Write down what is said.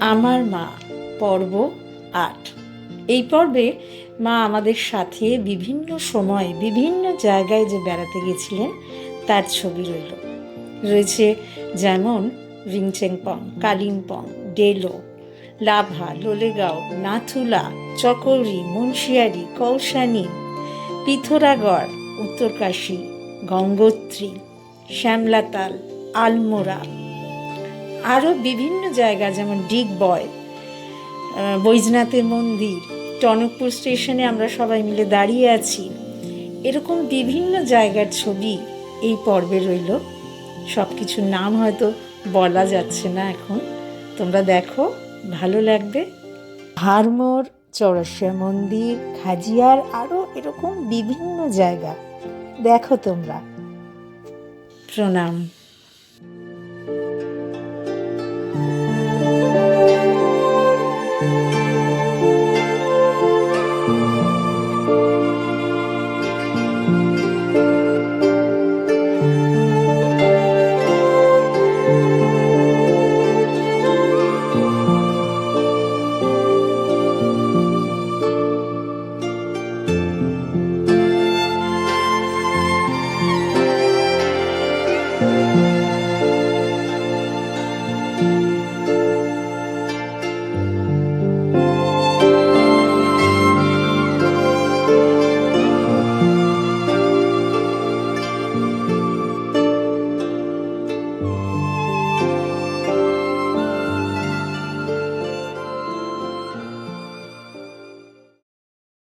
আমার মা, পর্ব আট। এই পর্বে মা আমাদের সাথে বিভিন্ন সময় বিভিন্ন জায়গায় যে বেড়াতে গেছিলেন, তার ছবি রইল। রয়েছে যেমন রিংচেংপং, কালিম্পং, ডেলো, লাভা, লোলেগাঁও, নাথুলা, চকৌরি, মুন্সিয়ারি, কৌশানী, পিথোরাগড়, উত্তরকাশী, গঙ্গোত্রী, শ্যামলাতাল, আলমোড়া আরও বিভিন্ন জায়গা যেমন ডিগবয় আহ, বৈজনাথের মন্দির টনকপুর স্টেশনে আমরা সবাই মিলে দাঁড়িয়ে আছি। এরকম বিভিন্ন জায়গার ছবি এই পর্বে রইল। সব কিছুর নাম হয়তো বলা যাচ্ছে না এখন। তোমরা দেখো ভালো লাগবে। হারমোর চৌরাশিয়া মন্দির খাজিয়ার আরও এরকম বিভিন্ন জায়গা। দেখো তোমরা। প্রণাম।